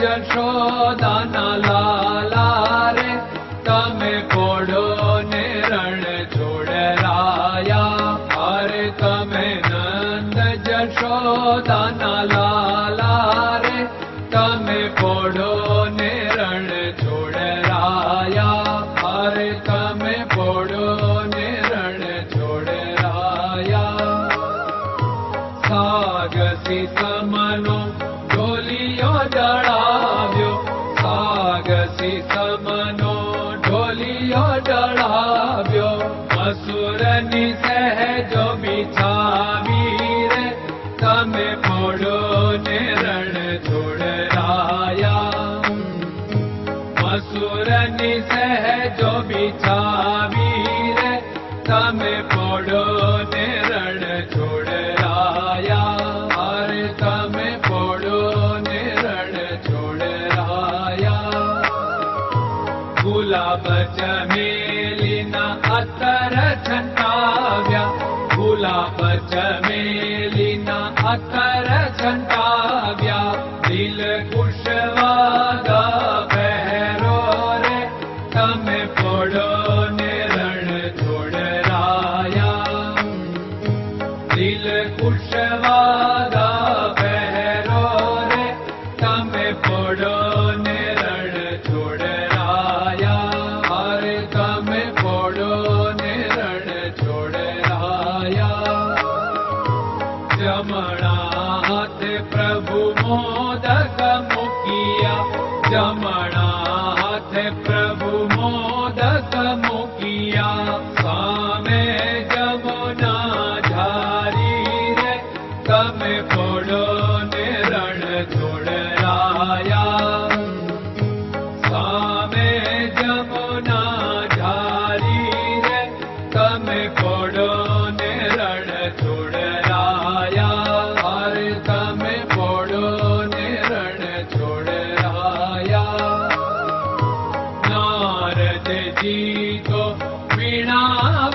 जशोदानला यो जड़ाव्यो असुरनि सहजो बिछावीर। तमे पोड़ो ने रण छोड़ाया असुरनि सहजो बिछावीर। तमे पोड़ो मे अकर जन्ता Rama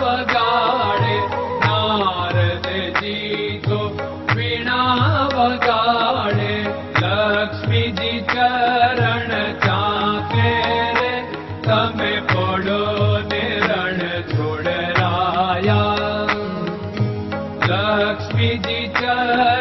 वगाडे नारीणा वगाडे लक्ष्मी जी चरण चाके रे तमे पडो ने रण जी चरण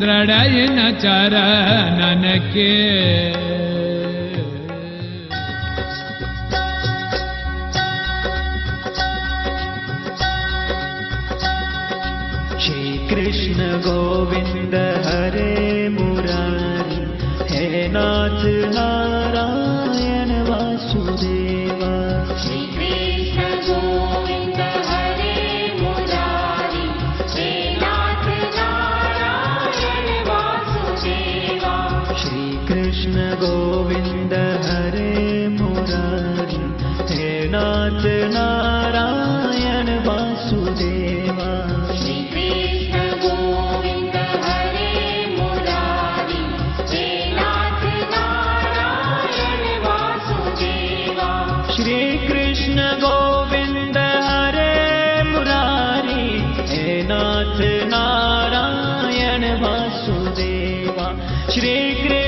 दृढयिन चरणन नाथ नारायण वासुदेव। श्रीकृष्ण गोविन्द हरे मुरारी हे नाथ नारायण वासुदेवा। श्रीकृष्ण